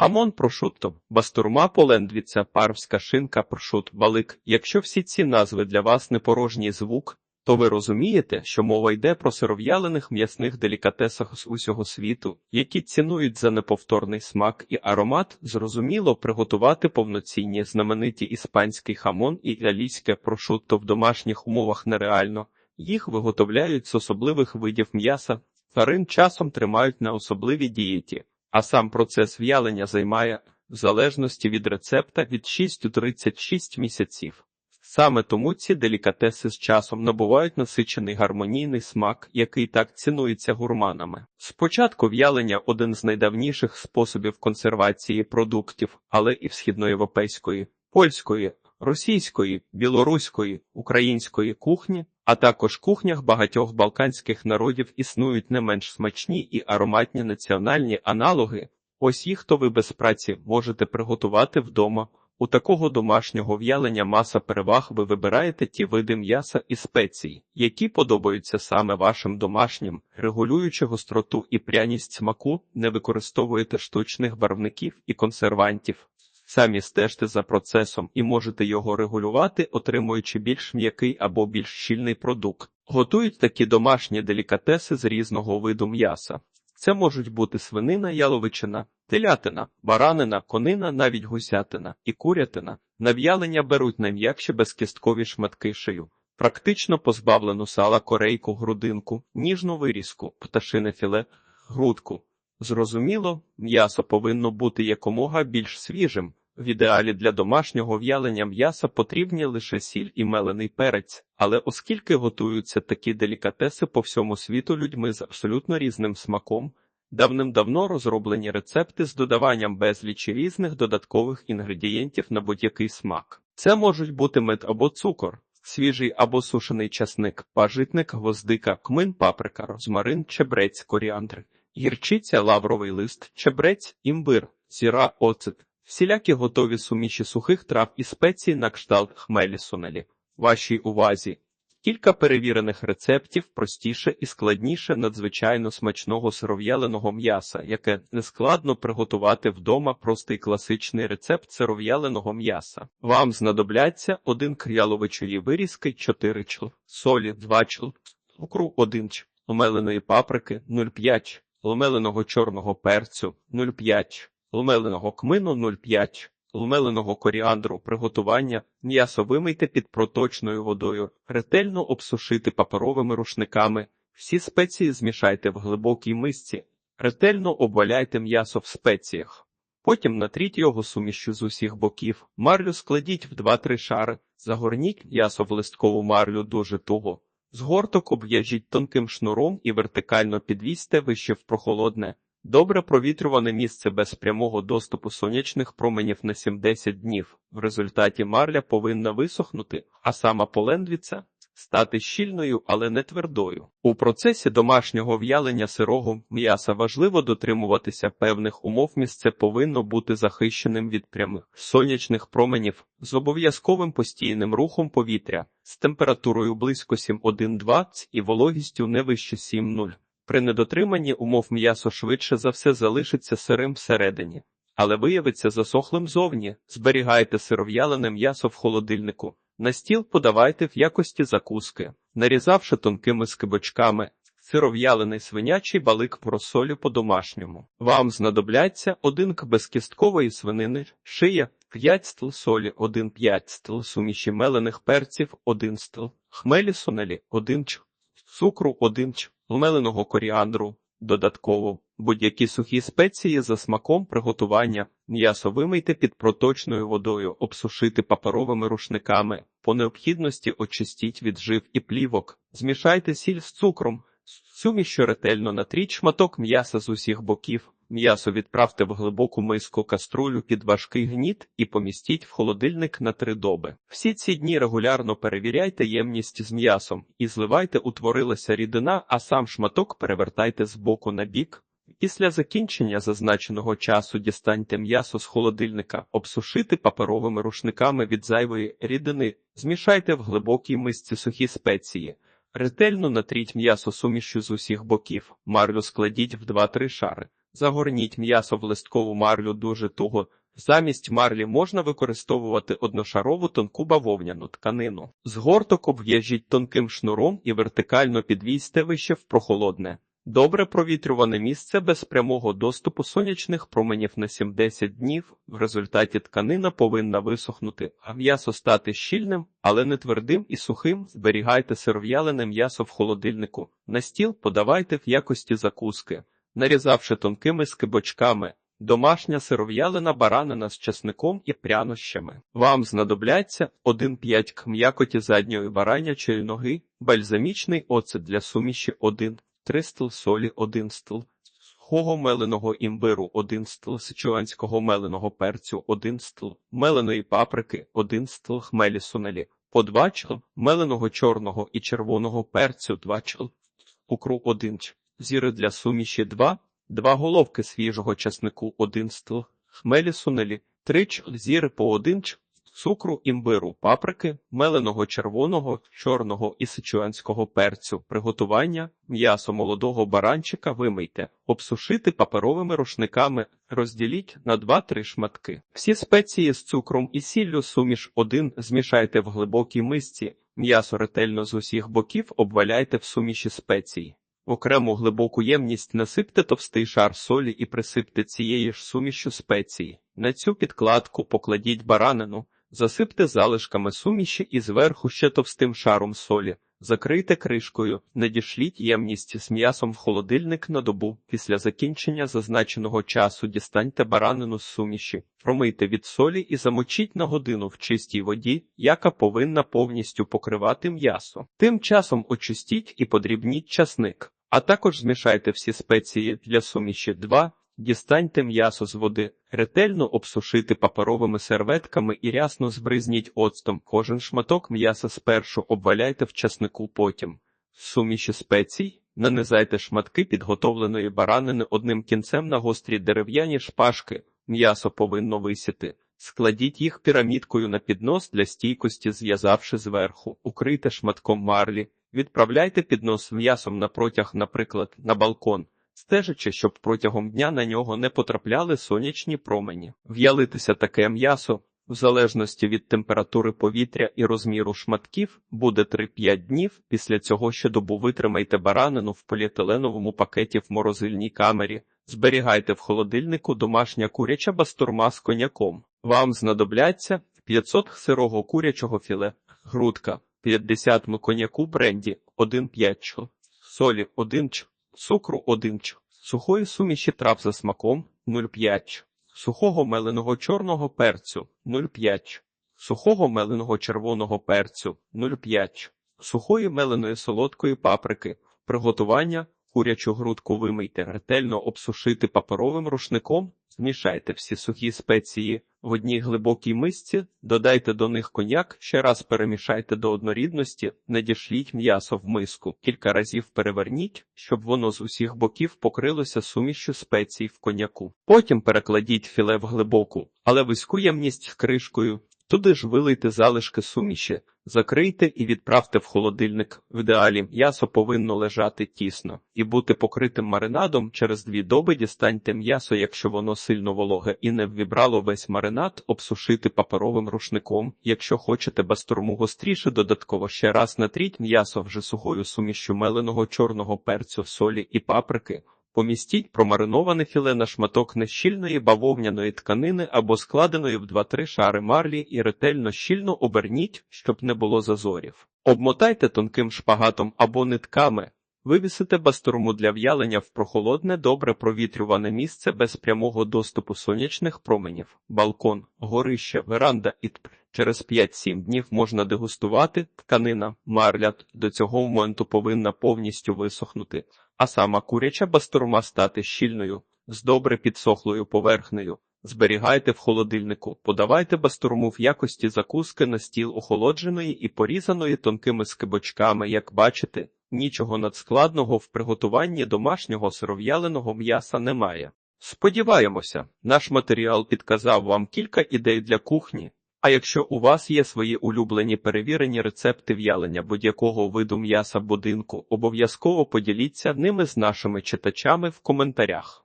Хамон прошутто, бастурма полендвіця, парвська шинка прошут, балик. Якщо всі ці назви для вас не порожній звук, то ви розумієте, що мова йде про сиров'ялених м'ясних делікатесах з усього світу, які цінують за неповторний смак і аромат, зрозуміло приготувати повноцінні знамениті іспанський хамон і італійське прошутто в домашніх умовах нереально. Їх виготовляють з особливих видів м'яса, тварин часом тримають на особливій дієті, а сам процес в'ялення займає, в залежності від рецепта, від 6 до 36 місяців. Саме тому ці делікатеси з часом набувають насичений гармонійний смак, який так цінується гурманами. Спочатку в'ялення один з найдавніших способів консервації продуктів, але і в східноєвропейської, польської, російської, білоруської, української кухні, а також кухнях багатьох балканських народів існують не менш смачні і ароматні національні аналоги. Ось їх то ви без праці можете приготувати вдома. У такого домашнього в'ялення маса переваг ви вибираєте ті види м'яса і спецій, які подобаються саме вашим домашнім, регулюючи гостроту і пряність смаку, не використовуєте штучних барвників і консервантів. Самі стежте за процесом і можете його регулювати, отримуючи більш м'який або більш щільний продукт. Готують такі домашні делікатеси з різного виду м'яса. Це можуть бути свинина, яловичина, телятина, баранина, конина, навіть гусятина і курятина. На в'ялення беруть найм'якші безкісткові шматки шию, практично позбавлену сала корейку, грудинку, ніжну вирізку, пташине філе, грудку. Зрозуміло, м'ясо повинно бути якомога більш свіжим. В ідеалі для домашнього в'ялення м'яса потрібні лише сіль і мелений перець, але оскільки готуються такі делікатеси по всьому світу людьми з абсолютно різним смаком, давним-давно розроблені рецепти з додаванням безлічі різних додаткових інгредієнтів на будь-який смак. Це можуть бути мед або цукор, свіжий або сушений часник, пажитник, гвоздика, кмин, паприка, розмарин, чебрець, коріандр, гірчиця, лавровий лист, чебрець, імбир, зіра, оцет. Всілякі готові суміші сухих трав і спецій на кшталт хмелі сунелі. Вашій увазі. Кілька перевірених рецептів простіше і складніше надзвичайно смачного сиров'яленого м'яса, яке нескладно приготувати вдома простий класичний рецепт сиров'яленого м'яса. Вам знадобляться один кряловичої вирізки, 4 чл, солі 2 чл, цукру 1 чл, ломеленої паприки 0,5, ломеленого чорного перцю 0,5 лмеленого кмину 0,5, лмеленого коріандру приготування, м'ясо вимийте під проточною водою, ретельно обсушити паперовими рушниками, всі спеції змішайте в глибокій мисці, ретельно обваляйте м'ясо в спеціях. Потім натріть його сумішю з усіх боків, марлю складіть в 2-3 шари, загорніть м'ясо в листкову марлю дуже туго. Згорток обв'яжіть тонким шнуром і вертикально підвісьте вище в прохолодне. Добре провітрюване місце без прямого доступу сонячних променів на 7-10 днів. В результаті марля повинна висохнути, а сама полендвіця стати щільною, але не твердою. У процесі домашнього в'ялення сирого м'яса важливо дотримуватися певних умов. Місце повинно бути захищеним від прямих сонячних променів з обов'язковим постійним рухом повітря з температурою близько 7,1-2 і вологістю не вище 7,0. При недотриманні умов м'ясо швидше за все залишиться сирим всередині, але виявиться засохлим зовні. Зберігайте сиров'ялене м'ясо в холодильнику. На стіл подавайте в якості закуски, нарізавши тонкими скибочками. Сиров'ялений свинячий балик в розсолі по-домашньому. Вам знадобляться один к безкісткової свинини, шия, 5 стл солі, 1 5 стл суміші мелених перців, 1 стл, хмелі сунелі, 1 ч, цукру, 1 ч, лмеленого коріандру, додатково будь-які сухі спеції за смаком приготування, м'ясо вимийте під проточною водою, обсушити паперовими рушниками, по необхідності очистіть від жив і плівок, змішайте сіль з цукром, суміщо ретельно натріть шматок м'яса з усіх боків. М'ясо відправте в глибоку миску каструлю під важкий гніт і помістіть в холодильник на три доби. Всі ці дні регулярно перевіряйте ємність з м'ясом і зливайте, утворилася рідина, а сам шматок перевертайте з боку на бік. Після закінчення зазначеного часу дістаньте м'ясо з холодильника, обсушити паперовими рушниками від зайвої рідини, змішайте в глибокій мисці сухі спеції. Ретельно натріть м'ясо сумішю з усіх боків, марлю складіть в 2-3 шари. Загорніть м'ясо в листкову марлю дуже туго. Замість марлі можна використовувати одношарову тонку бавовняну тканину. Згорток обв'яжіть тонким шнуром і вертикально підвійте вище в прохолодне. Добре провітрюване місце без прямого доступу сонячних променів на 7-10 днів. В результаті тканина повинна висохнути, а м'ясо стати щільним, але не твердим і сухим. Зберігайте сиров'ялене м'ясо в холодильнику. На стіл подавайте в якості закуски, нарізавши тонкими скибочками. Домашня сиров'ялина баранина з чесником і прянощами. Вам знадобляться 1-5 к м'якоті задньої баранячої ноги, бальзамічний оцет для суміші 1, 3 стл солі 1 стл, сухого меленого імбиру 1 стл, сичуанського меленого перцю 1 стл, меленої паприки 1 стл, хмелі сунелі, по 2 чл, меленого чорного і червоного перцю 2 чл, укру 1 ч, зіри для суміші 2, Два головки свіжого часнику 1 стл, хмелі сунелі, 3 чл, зіри по 1 ч, цукру, імбиру, паприки, меленого червоного, чорного і сичуанського перцю, приготування, м'ясо молодого баранчика вимийте, обсушити паперовими рушниками, розділіть на 2-3 шматки. Всі спеції з цукром і сіллю суміш 1 змішайте в глибокій мисці, м'ясо ретельно з усіх боків обваляйте в суміші спецій. Окрему глибоку ємність насипте товстий шар солі і присипте цією ж сумішю спеції. На цю підкладку покладіть баранину, засипте залишками суміші і зверху ще товстим шаром солі. Закрийте кришкою, надішліть ємність з м'ясом в холодильник на добу. Після закінчення зазначеного часу дістаньте баранину з суміші, промийте від солі і замочіть на годину в чистій воді, яка повинна повністю покривати м'ясо. Тим часом очистіть і подрібніть часник, а також змішайте всі спеції для суміші 2, Дістаньте м'ясо з води, ретельно обсушити паперовими серветками і рясно збризніть оцтом. Кожен шматок м'яса спершу обваляйте в часнику потім. Суміші спецій нанизайте шматки підготовленої баранини одним кінцем на гострі дерев'яні шпажки. М'ясо повинно висіти. Складіть їх пірамідкою на піднос для стійкості, зв'язавши зверху, укрийте шматком марлі, відправляйте піднос м'ясом на протяг, наприклад, на балкон стежачи, щоб протягом дня на нього не потрапляли сонячні промені. В'ялитися таке м'ясо, в залежності від температури повітря і розміру шматків, буде 3-5 днів. Після цього ще добу витримайте баранину в поліетиленовому пакеті в морозильній камері. Зберігайте в холодильнику домашня куряча бастурма з коньяком. Вам знадобляться 500 сирого курячого філе, грудка, 50 м коньяку бренді, 1,5 ч, солі 1 ч, цукру 1 ч, сухої суміші трав за смаком 0,5 ч, сухого меленого чорного перцю 0,5 ч, сухого меленого червоного перцю 0,5 ч, сухої меленої солодкої паприки, приготування курячу грудку вимийте, ретельно обсушити паперовим рушником, змішайте всі сухі спеції в одній глибокій мисці, додайте до них коньяк, ще раз перемішайте до однорідності, надішліть м'ясо в миску, кілька разів переверніть, щоб воно з усіх боків покрилося сумішю спецій в коньяку. Потім перекладіть філе в глибоку, але вузьку ємність кришкою. Туди ж вилийте залишки суміші, закрийте і відправте в холодильник. В ідеалі м'ясо повинно лежати тісно і бути покритим маринадом. Через дві доби дістаньте м'ясо, якщо воно сильно вологе і не ввібрало весь маринад, обсушити паперовим рушником. Якщо хочете бастурму гостріше, додатково ще раз натріть м'ясо вже сухою сумішю меленого чорного перцю, солі і паприки. Помістіть промариноване філе на шматок нещільної бавовняної тканини або складеної в 2-3 шари марлі і ретельно щільно оберніть, щоб не було зазорів. Обмотайте тонким шпагатом або нитками. Вивісите бастурму для в'ялення в прохолодне, добре провітрюване місце без прямого доступу сонячних променів, балкон, горище, веранда і тп. Через 5-7 днів можна дегустувати тканина, марля до цього моменту повинна повністю висохнути, а сама куряча бастурма стати щільною, з добре підсохлою поверхнею. Зберігайте в холодильнику, подавайте бастурму в якості закуски на стіл охолодженої і порізаної тонкими скибочками, як бачите. Нічого надскладного в приготуванні домашнього сиров'яленого м'яса немає. Сподіваємося, наш матеріал підказав вам кілька ідей для кухні. А якщо у вас є свої улюблені перевірені рецепти в'ялення будь-якого виду м'яса будинку, обов'язково поділіться ними з нашими читачами в коментарях.